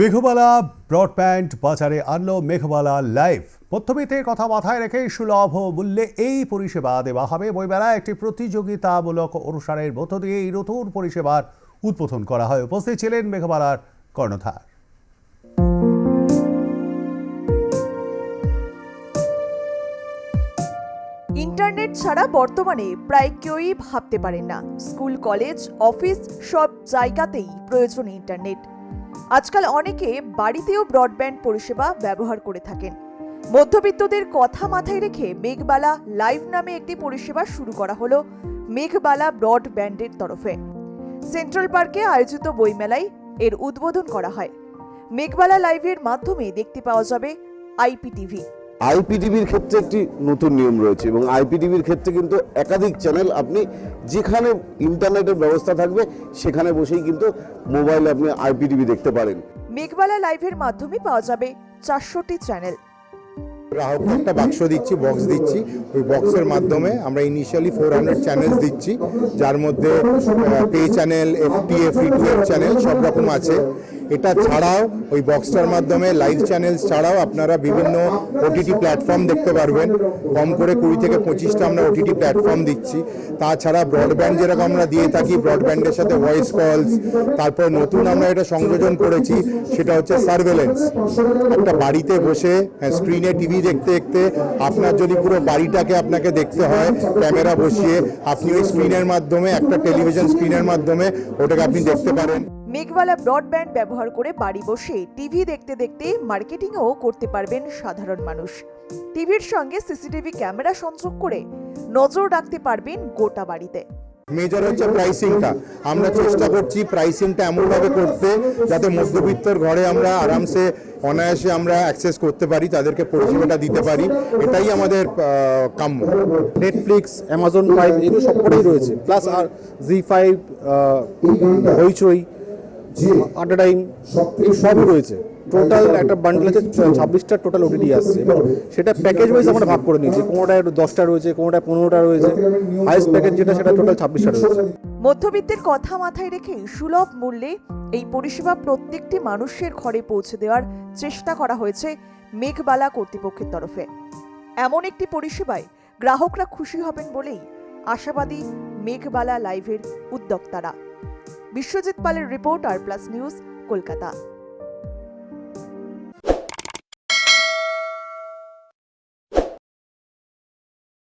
মেঘবালা broadband বাজারে আনলো মেঘবালা live. মধ্যবিত্তের কথা মাথায় রেখে সুলভ মূল্যে এই পরিষেবা দেওয়া হবে। বইমেলায় একটি প্রতিযোগিতামূলক অনুষ্ঠানের মধ্য দিয়ে এই নতুন পরিষেবার উদ্বোধন করা হয়। উপস্থিত ছিলেন মেঘবালার কর্ণধার। ইন্টারনেট ছাড়া বর্তমানে প্রায় কেউই ভাবতে পারেন না। স্কুল, কলেজ, অফিস সব জায়গাতেই প্রয়োজন ইন্টারনেট। আজকাল অনেকে বাড়িতেও ব্রডব্যান্ড পরিষেবা ব্যবহার করে থাকেন। মধ্যবিত্তদের কথা মাথায় রেখে মেঘবালা লাইভ নামে একটি পরিষেবা শুরু করা হলো মেঘবালা ব্রডব্যান্ডের তরফে। সেন্ট্রাল পার্কে আয়োজিত বইমেলায় এর উদ্বোধন করা হয়। মেঘবালা লাইভের মাধ্যমে দেখতে পাওয়া যাবে আইপিটিভি। আইপিটিভির ক্ষেত্রে একটি নতুন নিয়ম রয়েছে এবং আইপিটিভির ক্ষেত্রে কিন্তু একাধিক চ্যানেল আপনি যেখানে ইন্টারনেটের ব্যবস্থা থাকবে সেখানে বসেই কিন্তু মোবাইলে আপনি আইপিটিভি দেখতে পারেন। মেঘবালা লাইভের মাধ্যমে পাওয়া যাবে চারশোটি চ্যানেল। গ্রাহককে একটা বাক্স দিচ্ছি বক্স দিচ্ছি। ওই বক্সের মাধ্যমে আমরা ইনিশিয়ালি ফোর হান্ড্রেড চ্যানেলস দিচ্ছি যার মধ্যে পে চ্যানেল এফি টু এফ চ্যানেল সব রকম আছে। এটা ছাড়াও ওই বক্সটার মাধ্যমে লাইভ চ্যানেলস ছাড়াও আপনারা বিভিন্ন ওটিটি প্ল্যাটফর্ম দেখতে পারবেন। কম করে কুড়ি থেকে পঁচিশটা আমরা ওটিটি প্ল্যাটফর্ম দিচ্ছি। তাছাড়া ব্রডব্যান্ড যেরকম আমরা দিয়ে থাকি ব্রডব্যান্ডের সাথে ভয়েস কলস তারপর নতুন আমরা এটা সংযোজন করেছি, সেটা হচ্ছে সার্ভেলেন্স একটা বাড়িতে বসে স্ক্রিনে টিভি দেখতে দেখতে আপনার যদি পুরো বাড়িটাকে আপনাকে দেখতে হয়, ক্যামেরা বসিয়ে, আপনি ওই স্ক্রিনের মাধ্যমে, একটা টেলিভিশন স্ক্রিনের মাধ্যমে, ওটাকে আপনি দেখতে পারেন। মেঘবালা ব্রডব্যান্ড ব্যবহার করে বাড়ি বসে টিভি দেখতে দেখতে মার্কেটিংও করতে পারবেন সাধারণ মানুষ। টিভির সঙ্গে সিসিটিভি ক্যামেরা সংযোগ করে নজর রাখতে পারবেন গোটা বাড়িতে। মেজর হচ্ছে প্রাইসিংটা আমরা চেষ্টা করছি প্রাইসিংটা এমনভাবে করতে যাতে মধ্যবিত্তর ঘরে আমরা আরামসে অনায়াসে আমরা অ্যাক্সেস করতে পারি তাদেরকে পরিষেবাটা দিতে পারি। এটাই আমাদের কাম্য। নেটফ্লিক্স অ্যামাজন প্রাইম এগুলো সবকটাই রয়েছে। প্লাস আর জি ফাইভ হইচই আড্ডা টাইম এই সবই রয়েছে। টোটাল একটা বান্ডেল আছে ছাব্বিশটা টোটাল ওটিডি আসছে। এবং সেটা প্যাকেজ ওয়াইজ আমরা ভাগ করে নিয়েছি। কোনোটায় দশটা রয়েছে কোনোটায় পনেরোটা রয়েছে। হাইস্ট প্যাকেজ যেটা সেটা টোটাল ছাব্বিশটা রয়েছে। মধ্যবিত্তের কথা মাথায় রেখে সুলভ মূল্যে এই পরিষেবা প্রত্যেকটি মানুষের ঘরে পৌঁছে দেওয়ার চেষ্টা করা হয়েছে মেঘবালা কর্তৃপক্ষের তরফে। এমন একটি পরিষেবায় গ্রাহকরা খুশি হবেন বলেই আশাবাদী মেঘবালা লাইভের উদ্যোক্তারা। বিশ্বজিৎ পালের report R plus news Kolkata.